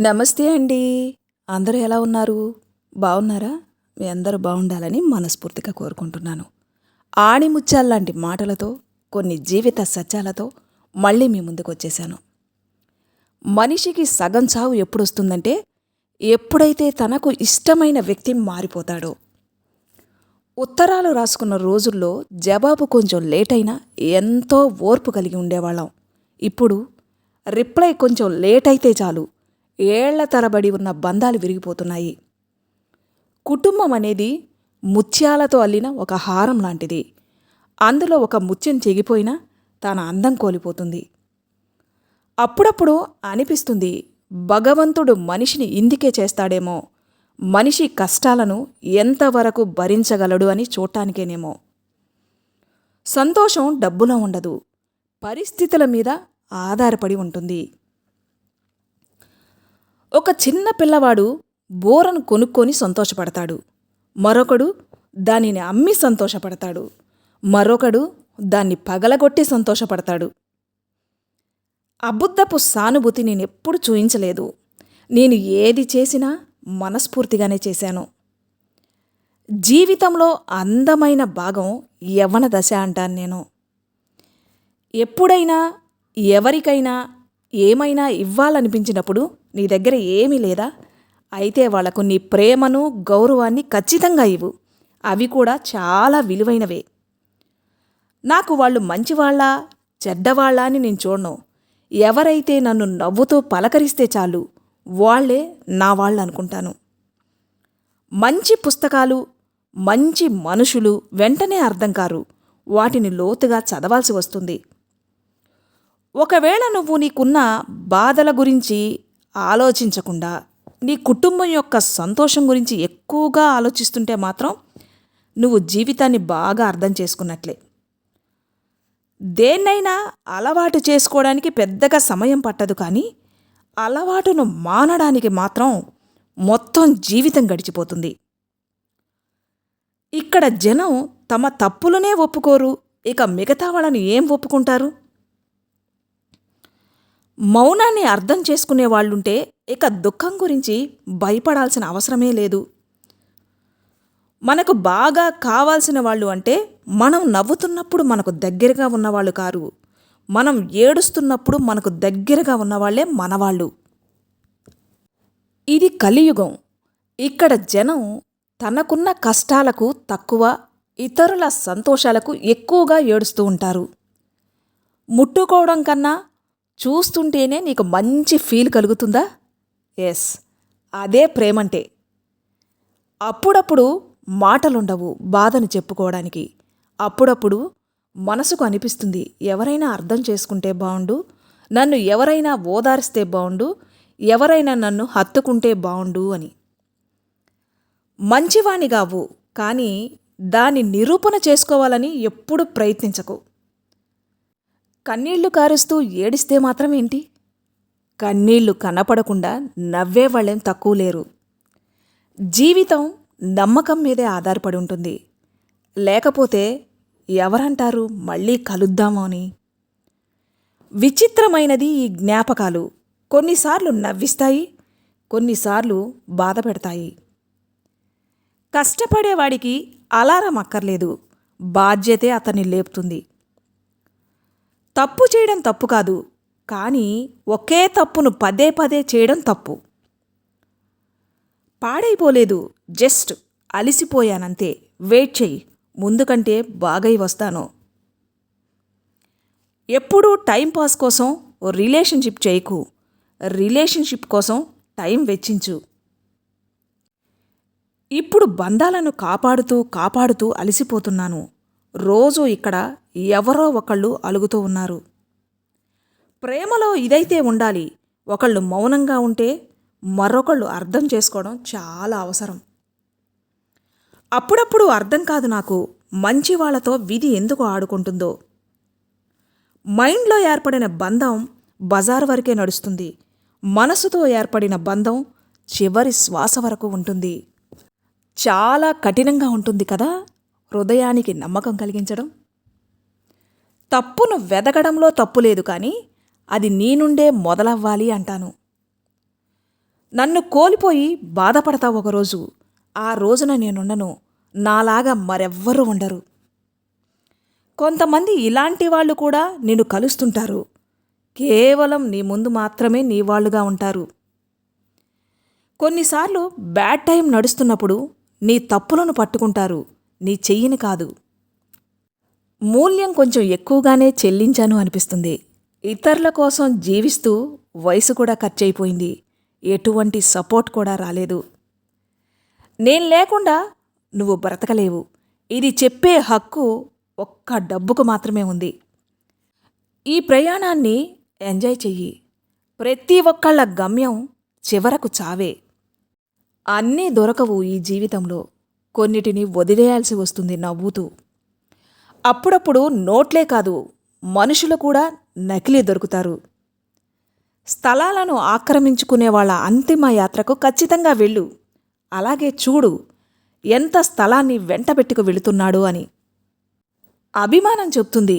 నమస్తే అండి. అందరూ ఎలా ఉన్నారు? బాగున్నారా? మీ అందరూ బాగుండాలని మనస్ఫూర్తిగా కోరుకుంటున్నాను. ఆణిముత్యాల్లాంటి మాటలతో కొన్ని జీవిత సత్యాలతో మళ్ళీ మీ ముందుకు వచ్చేసాను మనిషికి సగం చావు ఎప్పుడు వస్తుందంటే ఎప్పుడైతే తనకు ఇష్టమైన వ్యక్తి మారిపోతాడో. ఉత్తరాలు రాసుకున్న రోజుల్లో జవాబు కొంచెం లేట్ అయినా ఎంతో ఓర్పు కలిగి ఉండేవాళ్ళం. ఇప్పుడు రిప్లై కొంచెం లేట్ అయితే చాలు. ఏళ్ళ తరబడి ఉన్న బంధాలు విరిగిపోతున్నాయి. కుటుంబం అనేది ముత్యాలతో అల్లిన ఒక హారం లాంటిది. అందులో ఒక ముత్యం చెగిపోయినా తన అందం కోల్పోతుంది. అప్పుడప్పుడు అనిపిస్తుంది భగవంతుడు మనిషిని ఇందుకే చేస్తాడేమో. మనిషి కష్టాలను ఎంతవరకు భరించగలడు అని చూడటానికేనేమో. సంతోషం డబ్బులో ఉండదు. పరిస్థితుల మీద ఆధారపడి ఉంటుంది. ఒక చిన్న పిల్లవాడు బోరను కొనుక్కొని సంతోషపడతాడు. మరొకడు దానిని అమ్మి సంతోషపడతాడు. మరొకడు దాన్ని పగలగొట్టి సంతోషపడతాడు. అబుద్ధపు సానుభూతి నేనెప్పుడు చూయించలేదు. నేను ఏది చేసినా మనస్ఫూర్తిగానే చేశాను. జీవితంలో అందమైన భాగం యవ్వన దశ అంటాను నేను. ఎప్పుడైనా ఎవరికైనా ఏమైనా ఇవ్వాలనిపించినప్పుడు నీ దగ్గర ఏమీ లేదా? అయితే వాళ్ళకు నీ ప్రేమను గౌరవాన్ని ఖచ్చితంగా ఇవ్వు. అవి కూడా చాలా విలువైనవే. నాకు వాళ్ళు మంచివాళ్ళ చెడ్డవాళ్ళ అని నేను చూడను. ఎవరైతే నన్ను నవ్వుతూ పలకరిస్తే చాలు వాళ్ళే నా వాళ్ళు అనుకుంటాను. మంచి పుస్తకాలు మంచి మనుషులు వెంటనే అర్థం కారు. వాటిని లోతుగా చదవాల్సి వస్తుంది. ఒకవేళ నువ్వు నీకున్న బాధల గురించి ఆలోచించకుండా నీ కుటుంబం యొక్క సంతోషం గురించి ఎక్కువగా ఆలోచిస్తుంటే మాత్రం నువ్వు జీవితాన్ని బాగా అర్థం చేసుకున్నట్లే. దేన్నైనా అలవాటు చేసుకోవడానికి పెద్దగా సమయం పట్టదు కానీ అలవాటును మానడానికి మాత్రం మొత్తం జీవితం గడిచిపోతుంది. ఇక్కడ జనం తమ తప్పులనే ఒప్పుకోరు ఇక మిగతా వాళ్ళని ఏం ఒప్పుకుంటారు? మౌనాన్ని అర్థం చేసుకునే వాళ్ళుంటే ఇక దుఃఖం గురించి భయపడాల్సిన అవసరమే లేదు. మనకు బాగా కావాల్సిన వాళ్ళు అంటే మనం నవ్వుతున్నప్పుడు మనకు దగ్గరగా ఉన్నవాళ్ళు కారు. మనం ఏడుస్తున్నప్పుడు మనకు దగ్గరగా ఉన్నవాళ్ళే మనవాళ్ళు. ఇది కలియుగం. ఇక్కడ జనం తనకున్న కష్టాలకు తక్కువ ఇతరుల సంతోషాలకు ఎక్కువగా ఏడుస్తూ ఉంటారు. ముట్టుకోవడం కన్నా చూస్తుంటేనే నీకు మంచి ఫీల్ కలుగుతుందా? ఎస్ అదే ప్రేమంటే. అప్పుడప్పుడు మాటలుండవు బాధను చెప్పుకోవడానికి. అప్పుడప్పుడు మనసుకు అనిపిస్తుంది ఎవరైనా అర్థం చేసుకుంటే బాగుండు నన్ను ఎవరైనా ఓదారిస్తే బాగుండు ఎవరైనా నన్ను హత్తుకుంటే బాగుండు అని. మంచివాణి కావు కానీ దాన్ని నిరూపణ చేసుకోవాలని ఎప్పుడు ప్రయత్నించకు. కన్నీళ్ళు కారుస్తూ ఏడిస్తే మాత్రం ఏంటి? కన్నీళ్ళు కనపడకుండా నవ్వేవాళ్ళేం తక్కువ లేరు. జీవితం నమ్మకం మీదే ఆధారపడి ఉంటుంది. లేకపోతే ఎవరంటారు మళ్ళీ కలుద్దామో అని? విచిత్రమైనది ఈ జ్ఞాపకాలు. కొన్నిసార్లు నవ్విస్తాయి కొన్నిసార్లు బాధ పెడతాయి కష్టపడేవాడికి అలారం అక్కర్లేదు. బాధ్యతే అతన్ని లేపుతుంది. తప్పు చేయడం తప్పు కాదు. కానీ ఒకే తప్పును పదే పదే చేయడం తప్పు. పాడైపోలేదు. జస్ట్ అలిసిపోయానంతే. వెయిట్ చెయ్యి. ముందుకంటే బాగై వస్తాను. ఎప్పుడూ టైంపాస్ కోసం ఓ రిలేషన్షిప్ చేయకు. రిలేషన్షిప్ కోసం టైం వెచ్చించు. ఇప్పుడు బంధాలను కాపాడుతూ కాపాడుతూ అలసిపోతున్నాను. రోజు ఇక్కడ ఎవరో ఒకళ్ళు అలుగుతూ ఉన్నారు. ప్రేమలో ఇదైతే ఉండాలి. ఒకళ్ళు మౌనంగా ఉంటే మరొకళ్ళు అర్థం చేసుకోవడం చాలా అవసరం. అప్పుడప్పుడు అర్థం కాదు నాకు మంచి వాళ్ళతో విధి ఎందుకు ఆడుకుంటుందో. మైండ్లో ఏర్పడిన బంధం బజార్ వరకే నడుస్తుంది. మనసుతో ఏర్పడిన బంధం చివరి శ్వాస వరకు ఉంటుంది. చాలా కఠినంగా ఉంటుంది కదా హృదయానికి నమ్మకం కలిగించడం. తప్పును వెదగడంలో తప్పు లేదు కానీ అది నీ నుండే మొదలవ్వాలి అంటాను. నన్ను కోల్పోయి బాధపడతావు ఒకరోజు. ఆ రోజున నేనుండను. నాలాగా మరెవ్వరూ ఉండరు. కొంతమంది ఇలాంటి వాళ్ళు కూడా నిన్ను కలుస్తుంటారు. కేవలం నీ ముందు మాత్రమే నీ వాళ్ళుగా ఉంటారు. కొన్నిసార్లు బ్యాడ్ టైం నడుస్తున్నప్పుడు నీ తప్పులను పట్టుకుంటారు. నీ చెయ్యిని కాదు. మూల్యం కొంచెం ఎక్కువగానే చెల్లించాను అనిపిస్తుంది. ఇతరుల కోసం జీవిస్తూ వయసు కూడా ఖర్చయిపోయింది. ఎటువంటి సపోర్ట్ కూడా రాలేదు. నేను లేకుండా నువ్వు బ్రతకలేవు. ఇది చెప్పే హక్కు ఒక్క డబ్బుకు మాత్రమే ఉంది. ఈ ప్రయాణాన్ని ఎంజాయ్ చెయ్యి. ప్రతి ఒక్కళ్ళ గమ్యం చివరకు చావే. అన్నీ దొరకవు ఈ జీవితంలో. కొన్నిటిని వదిలేయాల్సి వస్తుంది నవ్వుతూ. అప్పుడప్పుడు నోట్లే కాదు మనుషులు కూడా నకిలీ దొరుకుతారు. స్థలాలను ఆక్రమించుకునే వాళ్ళ అంతిమ యాత్రకు ఖచ్చితంగా వెళ్ళు. అలాగే చూడు ఎంత స్థలాన్ని వెంటబెట్టుకు వెళుతున్నాడు అని. అభిమానం చెప్తుంది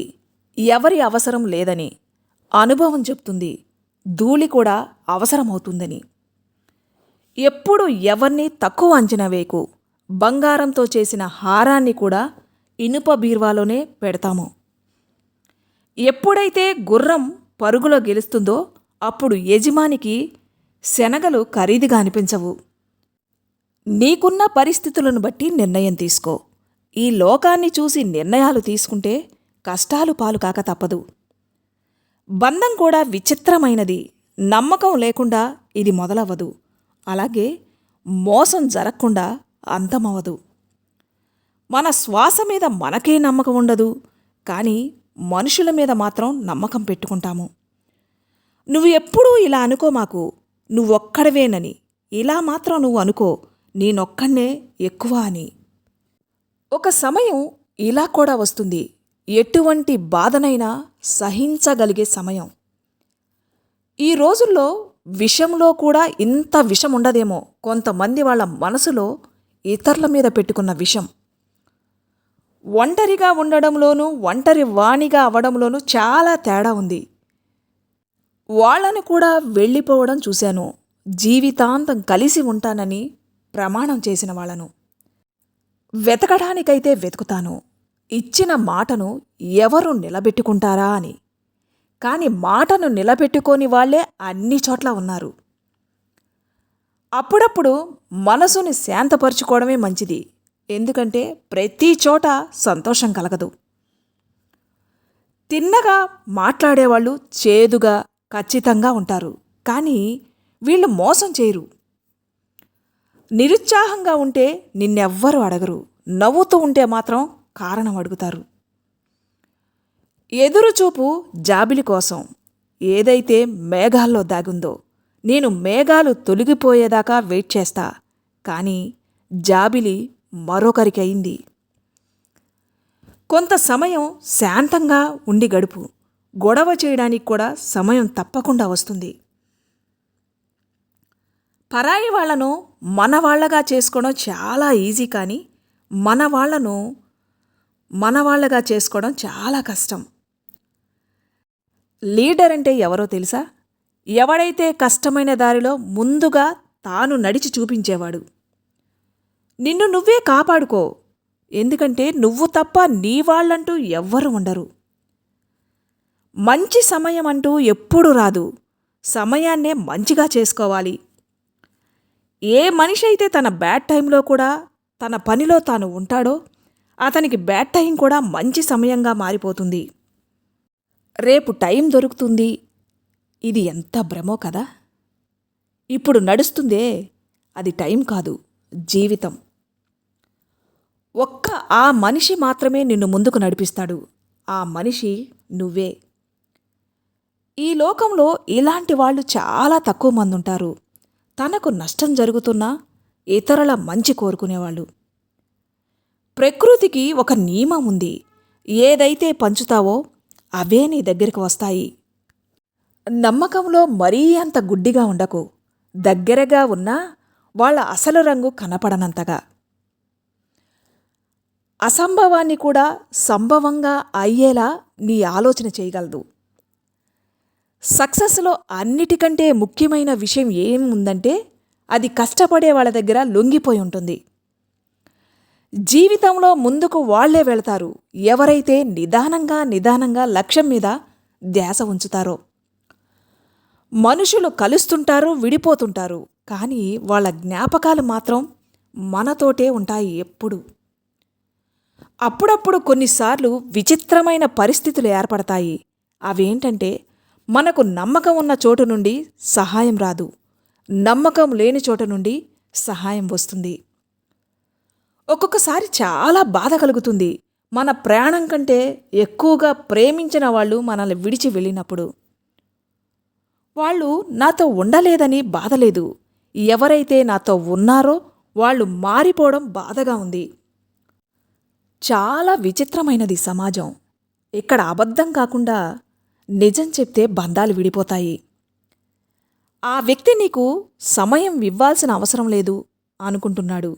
ఎవరి అవసరం లేదని. అనుభవం చెప్తుంది ధూళి కూడా అవసరమవుతుందని. ఎప్పుడు ఎవరిని తక్కువ అంచనా వేయకు. బంగారంతో చేసిన హారాన్ని కూడా ఇనుప బీర్వాలోనే పెడతాము. ఎప్పుడైతే గుర్రం పరుగులో గెలుస్తుందో అప్పుడు యజమానికి శనగలు ఖరీదుగా అనిపించవు. నీకున్న పరిస్థితులను బట్టి నిర్ణయం తీసుకో. ఈ లోకాన్ని చూసి నిర్ణయాలు తీసుకుంటే కష్టాలు పాలు కాక తప్పదు. బంధం కూడా విచిత్రమైనది. నమ్మకం లేకుండా ఇది మొదలవ్వదు. అలాగే మోసం జరగకుండా అంతమవదు మన శ్వాస మీద మనకే నమ్మకం ఉండదు కానీ మనుషుల మీద మాత్రం నమ్మకం పెట్టుకుంటాము. నువ్వు ఎప్పుడూ ఇలా అనుకో మాకు నువ్వొక్కడవేనని. ఇలా మాత్రం నువ్వు అనుకో నేనొక్కడే ఎక్కువ అని. ఒక సమయం ఇలా కూడా వస్తుంది. ఎటువంటి బాధనైనా సహించగలిగే సమయం. ఈ రోజుల్లో విషంలో కూడా ఇంత విషం ఉండదేమో. కొంతమంది వాళ్ళ మనసులో ఇతరుల మీద పెట్టుకున్న విషం. ఒంటరిగా ఉండడంలోనూ ఒంటరి వాణిగా అవడంలోనూ చాలా తేడా ఉంది. వాళ్ళని కూడా వెళ్ళిపోవడం చూశాను. జీవితాంతం కలిసి ఉంటానని ప్రమాణం చేసిన వాళ్ళను. వెతకడానికైతే వెతుకుతాను. ఇచ్చిన మాటను ఎవరు నిలబెట్టుకుంటారా అని. కాని మాటను నిలబెట్టుకోని వాళ్ళే అన్ని చోట్ల ఉన్నారు. అప్పుడప్పుడు మనసుని శాంతపరుచుకోవడమే మంచిది. ఎందుకంటే ప్రతి చోట సంతోషం కలగదు. తిన్నగా మాట్లాడేవాళ్ళు చేదుగా ఖచ్చితంగా ఉంటారు. కానీ వీళ్ళు మోసం చేయరు. నిరుత్సాహంగా ఉంటే నిన్నెవ్వరూ అడగరు. నవ్వుతూ ఉంటే మాత్రం కారణం అడుగుతారు. ఎదురుచూపు జాబిలి కోసం. ఏదైతే మేఘాల్లో దాగుందో నేను మేఘాలు తొలగిపోయేదాకా వెయిట్ చేస్తా. కానీ జాబిలి మరొకరికి అయింది. కొంత సమయం శాంతంగా ఉండి గడుపు. గొడవ చేయడానికి కూడా సమయం తప్పకుండా వస్తుంది. పరాయి వాళ్ళను మన వాళ్ళగా చేసుకోవడం చాలా ఈజీ కానీ మన వాళ్ళను మన వాళ్ళగా చేసుకోవడం చాలా కష్టం. లీడర్ అంటే ఎవరో తెలుసా? ఎవడైతే కష్టమైన దారిలో ముందుగా తాను నడిచి చూపించేవాడు. నిన్ను నువ్వే కాపాడుకో. ఎందుకంటే నువ్వు తప్ప నీ వాళ్ళంటూ ఎవ్వరు ఉండరు. మంచి సమయం అంటూ ఎప్పుడు రాదు. సమయాన్నే మంచిగా చేసుకోవాలి. ఏ మనిషి అయితే తన బ్యాడ్ టైంలో కూడా తన పనిలో తాను ఉంటాడో అతనికి బ్యాడ్ టైం కూడా మంచి సమయంగా మారిపోతుంది. రేపు టైం దొరుకుతుంది. ఇది ఎంత భ్రమో కదా. ఇప్పుడు నడుస్తుందే అది టైం కాదు జీవితం. ఒక్క ఆ మనిషి మాత్రమే నిన్ను ముందుకు నడిపిస్తాడు. ఆ మనిషి నువ్వే. ఈ లోకంలో ఇలాంటి వాళ్ళు చాలా తక్కువ మంది ఉంటారు. తనకు నష్టం జరుగుతున్నా ఇతరుల మంచి కోరుకునేవాళ్ళు. ప్రకృతికి ఒక నియమం ఉంది. ఏదైతే పంచుతావో అవే నీ దగ్గరికి వస్తాయి. నమ్మకంలో మరీ అంత గుడ్డిగా ఉండకు. దగ్గరగా ఉన్నా వాళ్ళ అసలు రంగు కనపడనంతగా. అసంభవాన్ని కూడా సంభవంగా అయ్యేలా నీ ఆలోచన చేయగలదు. సక్సెస్లో అన్నిటికంటే ముఖ్యమైన విషయం ఏం ఉందంటే అది కష్టపడే వాళ్ళ దగ్గర లొంగిపోయి ఉంటుంది. జీవితంలో ముందుకు వాళ్ళే వెళతారు. ఎవరైతే నిదానంగా నిదానంగా లక్ష్యం మీద ధ్యాస ఉంచుతారో. మనుషులు కలుస్తుంటారు విడిపోతుంటారు. కానీ వాళ్ళ జ్ఞాపకాలు మాత్రం మనతోటే ఉంటాయి ఎప్పుడు. అప్పుడప్పుడు కొన్నిసార్లు విచిత్రమైన పరిస్థితులు ఏర్పడతాయి. అవేంటంటే మనకు నమ్మకం ఉన్న చోటు నుండి సహాయం రాదు. నమ్మకం లేని చోట నుండి సహాయం వస్తుంది. ఒక్కొక్కసారి చాలా బాధ కలుగుతుంది. మన ప్రాణం కంటే ఎక్కువగా ప్రేమించిన వాళ్ళు మనల్ని విడిచి వెళ్ళినప్పుడు. వాళ్ళు నాతో ఉండలేదని బాధలేదు ఎవరైతే నాతో ఉన్నారో వాళ్ళు మారిపోవడం బాధగా ఉంది. చాలా విచిత్రమైనది సమాజం. ఇక్కడ అబద్ధం కాకుండా నిజం చెప్తే బంధాలు విడిపోతాయి. ఆ వ్యక్తి నీకు సమయం ఇవ్వాల్సిన అవసరం లేదు అనుకుంటున్నాడు.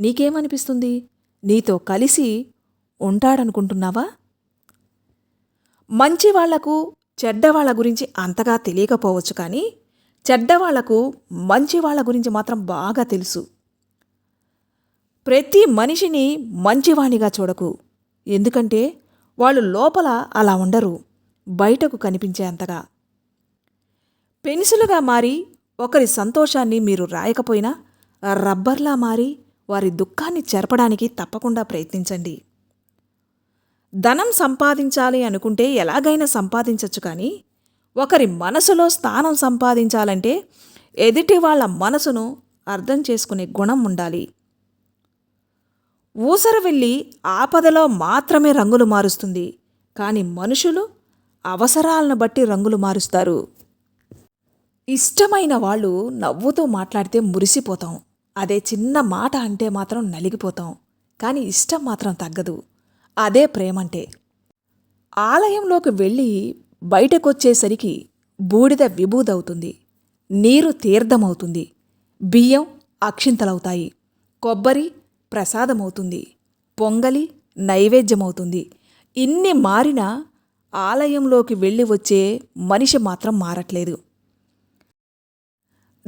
నీకేమనిపిస్తుంది? నీతో కలిసి ఉంటాడనుకుంటున్నావా? మంచి వాళ్ళకు చెడ్డవాళ్ళ గురించి అంతగా తెలియకపోవచ్చు కానీ చెడ్డవాళ్ళకు మంచి వాళ్ళ గురించి మాత్రం బాగా తెలుసు. ప్రతి మనిషిని మంచివాణిగా చూడకు. ఎందుకంటే వాళ్ళు లోపల అలా ఉండరు. బయటకు కనిపించేంతగా పెన్సిలుగా మారి ఒకరి సంతోషాన్ని మీరు రాయకపోయినా రబ్బర్లా మారి వారి దుఃఖాన్ని చెరపడానికి తప్పకుండా ప్రయత్నించండి. ధనం సంపాదించాలి అనుకుంటే ఎలాగైనా సంపాదించవచ్చు కానీ ఒకరి మనసులో స్థానం సంపాదించాలంటే ఎదుటి వాళ్ళ మనసును అర్థం చేసుకునే గుణం ఉండాలి. ఊసర వెళ్ళి ఆపదలో మాత్రమే రంగులు మారుస్తుంది. కానీ మనుషులు అవసరాలను బట్టి రంగులు మారుస్తారు. ఇష్టమైన వాళ్ళు నవ్వుతూ మాట్లాడితే మురిసిపోతాం. అదే చిన్న మాట అంటే మాత్రం నలిగిపోతాం. కానీ ఇష్టం మాత్రం తగ్గదు. అదే ప్రేమంటే. ఆలయంలోకి వెళ్ళి బయటకొచ్చేసరికి బూడిద విభూదవుతుంది. నీరు తీర్థమవుతుంది. బియ్యం అక్షింతలవుతాయి. కొబ్బరి ప్రసాదమవుతుంది. పొంగలి నైవేద్యమవుతుంది. ఇన్ని మారినా ఆలయంలోకి వెళ్ళి వచ్చే మనిషి మాత్రం మారట్లేదు.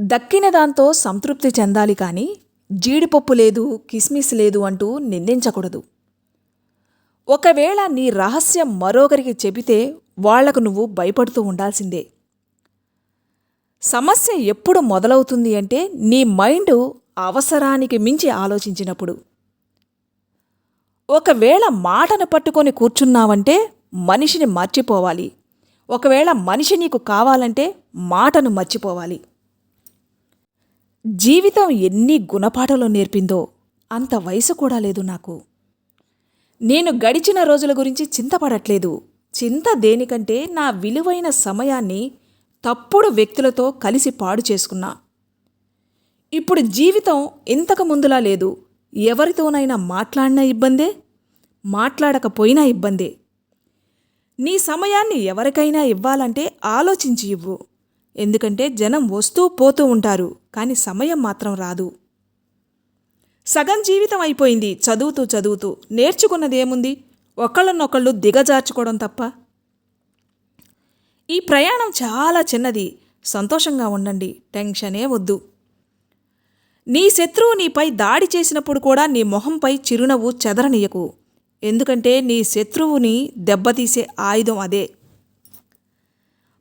దక్కిన దాంతో సంతృప్తి చెందాలి కానీ జీడిపప్పు లేదు కిస్మిస్ లేదు అంటూ నిందించకూడదు. ఒకవేళ నీ రహస్యం మరొకరికి చెబితే వాళ్ళకు నువ్వు భయపడుతూ ఉండాల్సిందే. సమస్య ఎప్పుడు మొదలవుతుంది అంటే నీ మైండ్ అవసరానికి మించి ఆలోచించినప్పుడు. ఒకవేళ మాటను పట్టుకొని కూర్చున్నావంటే మనిషిని మర్చిపోవాలి. ఒకవేళ మనిషి నీకు కావాలంటే మాటను మర్చిపోవాలి. జీవితం ఎన్ని గుణపాఠాలు నేర్పిందో అంత వయసు కూడా లేదు నాకు. నేను గడిచిన రోజుల గురించి చింతపడట్లేదు. చింత దేనికంటే నా విలువైన సమయాన్ని తప్పుడు వ్యక్తులతో కలిసి పాడు చేసుకున్నా. ఇప్పుడు జీవితం ఇంతకు ముందులా లేదు. ఎవరితోనైనా మాట్లాడినా ఇబ్బందే మాట్లాడకపోయినా ఇబ్బందే. నీ సమయాన్ని ఎవరికైనా ఇవ్వాలంటే ఆలోచించి ఇవ్వు. ఎందుకంటే జనం వస్తూ పోతూ ఉంటారు కానీ సమయం మాత్రం రాదు. సగం జీవితం అయిపోయింది చదువుతూ చదువుతూ. నేర్చుకున్నదేముంది? ఒకళ్ళనొకళ్ళు దిగజార్చుకోవడం తప్ప. ఈ ప్రయాణం చాలా చిన్నది. సంతోషంగా ఉండండి టెన్షనే వద్దు. నీ శత్రువు నీపై దాడి చేసినప్పుడు కూడా నీ మొహంపై చిరునవ్వు చెదరనీయకు. ఎందుకంటే నీ శత్రువుని దెబ్బతీసే ఆయుధం అదే.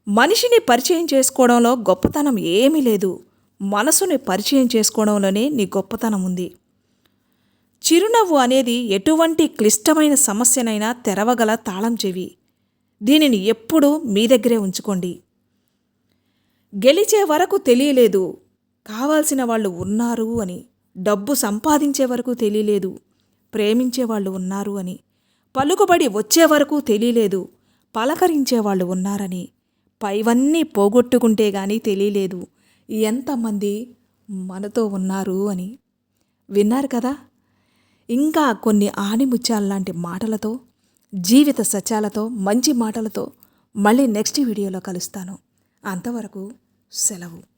మనిషిని పరిచయం చేసుకోవడంలో గొప్పతనం ఏమీ లేదు. మనసుని పరిచయం చేసుకోవడంలోనే నీ గొప్పతనం ఉంది. చిరునవ్వు అనేది ఎటువంటి క్లిష్టమైన సమస్యనైనా తెరవగల తాళం చెవి. దీనిని ఎప్పుడూ మీ దగ్గరే ఉంచుకోండి. గెలిచే వరకు తెలియలేదు. కావాల్సిన వాళ్ళు ఉన్నారు అని డబ్బు సంపాదించే వరకు తెలియలేదు ప్రేమించే వాళ్ళు ఉన్నారు అని పలుకుబడి వచ్చే వరకు తెలియలేదు పలకరించే వాళ్ళు ఉన్నారని పైవన్నీ పోగొట్టుకుంటే కానీ తెలియలేదు ఎంతమంది మనతో ఉన్నారు అని. విన్నారు కదా? ఇంకా కొన్ని ఆణిముత్యాలలాంటి మాటలతో జీవిత సత్యాలతో మంచి మాటలతో మళ్ళీ నెక్స్ట్ వీడియోలో కలుస్తాను. అంతవరకు సెలవు.